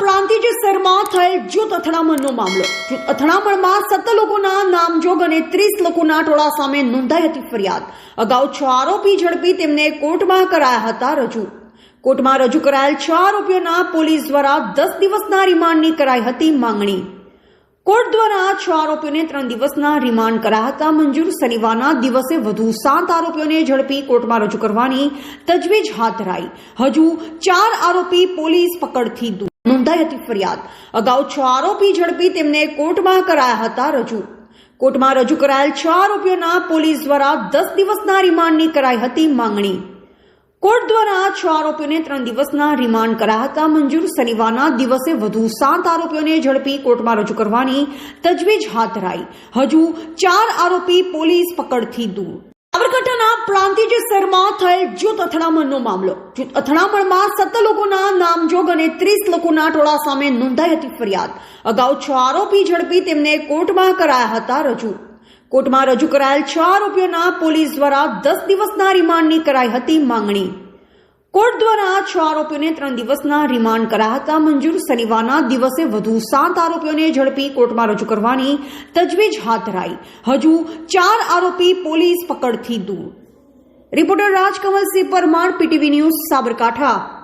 પ્રાંતિજ શહેરમાં થયેલ જૂથ અથડામણનો મામલો. જૂથ અથડામણમાં સત્તર લોકોના નામજોગ અને ત્રીસ લોકોના ટોળા સામે નોંધાઈ હતી ફરિયાદ. અગાઉ છ આરોપી ઝડપી તેમને કોર્ટમાં કરાયા હતા રજૂ. કોર્ટમાં રજૂ કરાયેલ છ આરોપીઓના પોલીસ દ્વારા દસ દિવસના રિમાન્ડની કરાઈ હતી માંગણી. કોર્ટ દ્વારા છ આરોપીઓને ત્રણ દિવસના રિમાન્ડ કરાયા હતા. મંજૂર શનિવારના દિવસે વધુ સાત આરોપીઓને ઝડપી કોર્ટમાં રજૂ કરવાની તજવીજ હાથ ધરાઈ. હજુ ચાર આરોપી પોલીસ પકડથી દૂર. નોંધાઈ હતી ફરિયાદ. અગાઉ છ આરોપી ઝડપી તેમને કોર્ટમાં કરાયા હતા રજૂ. કોર્ટમાં રજૂ કરાયેલ છ આરોપીઓના પોલીસ દ્વારા દસ દિવસના રિમાન્ડની કરાઈ હતી માંગણી. કોર્ટ દ્વારા છ આરોપીઓને ત્રણ દિવસના રિમાન્ડ કરાયા હતા. મંજૂર શનિવારના દિવસે વધુ સાત આરોપીઓને ઝડપી કોર્ટમાં રજૂ કરવાની તજવીજ હાથ ધરાઈ. હજુ ચાર આરોપી પોલીસ પકડથી દૂર. પ્રાંતિજ શહેરમાં થયેલ જૂથ અથડામણનો મામલો. જૂથ અથડામણમાં સત્તર લોકોના નામજોગ અને ત્રીસ લોકોના ટોળા સામે નોંધાઈ હતી ફરિયાદ. અગાઉ છ આરોપી ઝડપી તેમને કોર્ટમાં કરાયા હતા રજૂ. કોર્ટમાં રજૂ કરાયેલ છ આરોપીઓના પોલીસ દ્વારા દસ દિવસના રિમાન્ડની કરાઈ હતી માંગણી. કોર્ટ દ્વારા છ આરોપીઓને ત્રણ દિવસના રિમાન્ડ કરાયા હતા. મંજૂર શનિવારના દિવસે વધુ સાત આરોપીઓને ઝડપી કોર્ટમાં રજૂ કરવાની તજવીજ હાથ ધરાઈ. હજુ ચાર આરોપી પોલીસ પકડથી દૂર. Reporter Rajkamalsinh Parmar PTV news Sabarkantha.